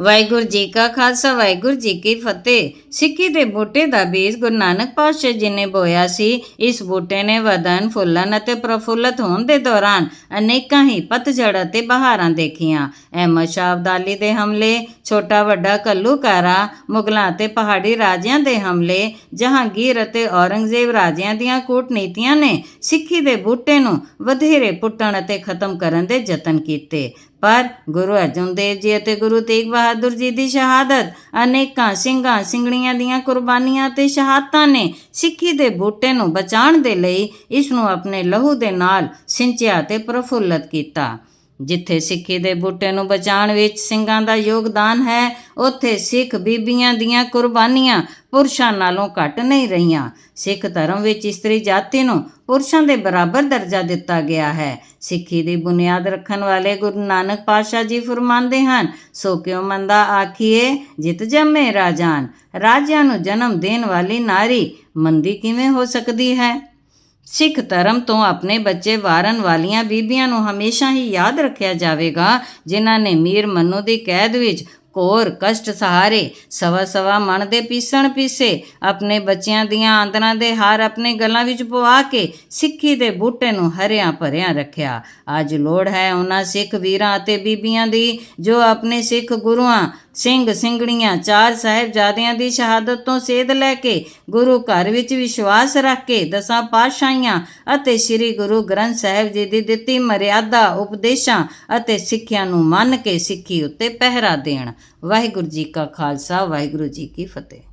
ਵਾਹਿਗੁਰੂ ਜੀ ਕਾ ਖਾਲਸਾ, ਵਾਹਿਗੁਰੂ ਜੀ ਕੀ ਫਤਿਹ। ਸਿੱਖੀ ਦੇ ਬੂਟੇ ਦਾ ਬੀਜ ਗੁਰੂ ਨਾਨਕ ਪਾਤਸ਼ਾਹ ਜੀ ਨੇ ਬੋਇਆ ਸੀ। ਇਸ ਬੂਟੇ ਨੇ ਵਧਨ ਫੁੱਲਣ ਅਤੇ ਪ੍ਰਫੁੱਲਤ ਹੋਣ ਦੇ ਦੌਰਾਨ ਅਨੇਕਾਂ ਹੀ ਪਤਝੜ ਅਤੇ ਬਹਾਰਾਂ ਦੇਖੀਆਂ। ਅਹਿਮਦ ਸ਼ਾਹ ਅਬਦਾਲੀ ਦੇ ਹਮਲੇ, ਛੋਟਾ ਵੱਡਾ ਕੱਲੂਕਾਰਾ ਮੁਗਲਾਂ ਅਤੇ ਪਹਾੜੀ ਰਾਜਿਆਂ ਦੇ ਹਮਲੇ, ਜਹਾਂਗੀਰ ਅਤੇ ਔਰੰਗਜ਼ੇਬ ਰਾਜਿਆਂ ਦੀਆਂ ਕੂਟਨੀਤੀਆਂ ਨੇ ਸਿੱਖੀ ਦੇ ਬੂਟੇ ਨੂੰ ਵਧੇਰੇ ਪੁੱਟਣ ਅਤੇ ਖਤਮ ਕਰਨ ਦੇ ਯਤਨ ਕੀਤੇ। ਪਰ ਗੁਰੂ ਅਰਜਨ ਦੇਵ ਜੀ ਅਤੇ ਗੁਰੂ ਤੇਗ ਬਹਾਦਰ ਜੀ ਦੀ ਸ਼ਹਾਦਤ ਅਨੇਕਾਂ ਸਿੰਘਾਂ, ਸਿੰਘਣੀਆਂ ਦੀਆਂ ਕੁਰਬਾਨੀਆਂ ਤੇ ਸ਼ਹਾਦਤਾਂ ਨੇ ਸਿੱਖੀ ਦੇ ਬੂਟੇ ਨੂੰ ਬਚਾਉਣ ਦੇ ਲਈ ਇਸ ਨੂੰ ਆਪਣੇ ਲਹੂ ਦੇ ਨਾਲ ਸਿੰਚਿਆ ਤੇ ਪ੍ਰਫੁੱਲਤ ਕੀਤਾ। ਜਿੱਥੇ ਸਿੱਖੀ ਦੇ ਬੂਟੇ ਨੂੰ ਬਚਾਉਣ ਵਿੱਚ ਸਿੰਘਾਂ ਦਾ ਯੋਗਦਾਨ ਹੈ, ਉੱਥੇ ਸਿੱਖ ਬੀਬੀਆਂ ਦੀਆਂ ਕੁਰਬਾਨੀਆਂ ਪੁਰਸ਼ਾਂ ਨਾਲੋਂ ਘੱਟ ਨਹੀਂ ਰਹੀਆਂ। ਸਿੱਖ ਧਰਮ ਵਿੱਚ ਇਸਤਰੀ ਜਾਤੀ ਨੂੰ ਪੁਰਸ਼ਾਂ ਦੇ ਬਰਾਬਰ ਦਰਜਾ ਦਿੱਤਾ ਗਿਆ ਹੈ। ਸਿੱਖੀ ਦੀ ਬੁਨਿਆਦ ਰੱਖਣ ਵਾਲੇ ਗੁਰੂ ਨਾਨਕ ਪਾਤਸ਼ਾਹ ਜੀ ਫਰਮਾਉਂਦੇ ਹਨ, ਸੋ ਕਿਉ ਮੰਦਾ ਆਖੀਏ ਜਿਤ ਜੰਮੇ ਰਾਜਾਨ। ਰਾਜਿਆਂ ਨੂੰ ਜਨਮ ਦੇਣ ਵਾਲੀ ਨਾਰੀ ਮੰਦੀ ਕਿਵੇਂ ਹੋ ਸਕਦੀ ਹੈ? ਸਿੱਖ ਧਰਮ ਤੋਂ ਆਪਣੇ ਬੱਚੇ ਵਾਰਨ ਵਾਲੀਆਂ ਬੀਬੀਆਂ ਨੂੰ ਹਮੇਸ਼ਾ ਹੀ ਯਾਦ ਰੱਖਿਆ ਜਾਵੇਗਾ, ਜਿਨ੍ਹਾਂ ਨੇ ਮੀਰ ਮੰਨੂ ਦੀ ਕੈਦ ਵਿੱਚ ਕੋਰ ਕਸ਼ਟ ਸਹਾਰੇ ਸਵਾ ਸਵਾ ਮਨ ਦੇ ਪੀਸਣ ਪੀਸੇ ਆਪਣੇ ਬੱਚਿਆਂ ਦੀਆਂ ਆਂਦਰਾਂ ਦੇ ਹਾਰ ਆਪਣੇ ਗਲਾਂ ਵਿੱਚ ਪਵਾ ਕੇ ਸਿੱਖੀ ਦੇ ਬੂਟੇ ਨੂੰ ਹਰਿਆ ਭਰਿਆਂ ਰੱਖਿਆ। ਅੱਜ ਲੋੜ ਹੈ ਉਹਨਾਂ ਸਿੱਖ ਵੀਰਾਂ ਅਤੇ ਬੀਬੀਆਂ ਦੀ ਜੋ ਆਪਣੇ ਸਿੱਖ ਗੁਰੂਆਂ ਸਿੰਘ ਸਿੰਘਣੀਆਂ, ਚਾਰ ਸਾਹਿਬਜ਼ਾਦਿਆਂ ਦੀ ਸ਼ਹਾਦਤ ਤੋਂ ਸੇਧ ਲੈ ਕੇ ਗੁਰੂ ਘਰ ਵਿੱਚ ਵਿਸ਼ਵਾਸ ਰੱਖ ਕੇ ਦਸਾਂ ਪਾਤਸ਼ਾਹੀਆਂ ਅਤੇ ਸ੍ਰੀ ਗੁਰੂ ਗ੍ਰੰਥ ਸਾਹਿਬ ਜੀ ਦੀ ਦਿੱਤੀ ਮਰਿਆਦਾ ਉਪਦੇਸ਼ਾਂ ਅਤੇ ਸਿੱਖਿਆ ਨੂੰ ਮੰਨ ਕੇ ਸਿੱਖੀ ਉੱਤੇ ਪਹਿਰਾ ਦੇਣ। ਵਾਹਿਗੁਰੂ ਜੀ ਕਾ ਖਾਲਸਾ, ਵਾਹਿਗੁਰੂ ਜੀ ਕੀ ਫਤਿਹ।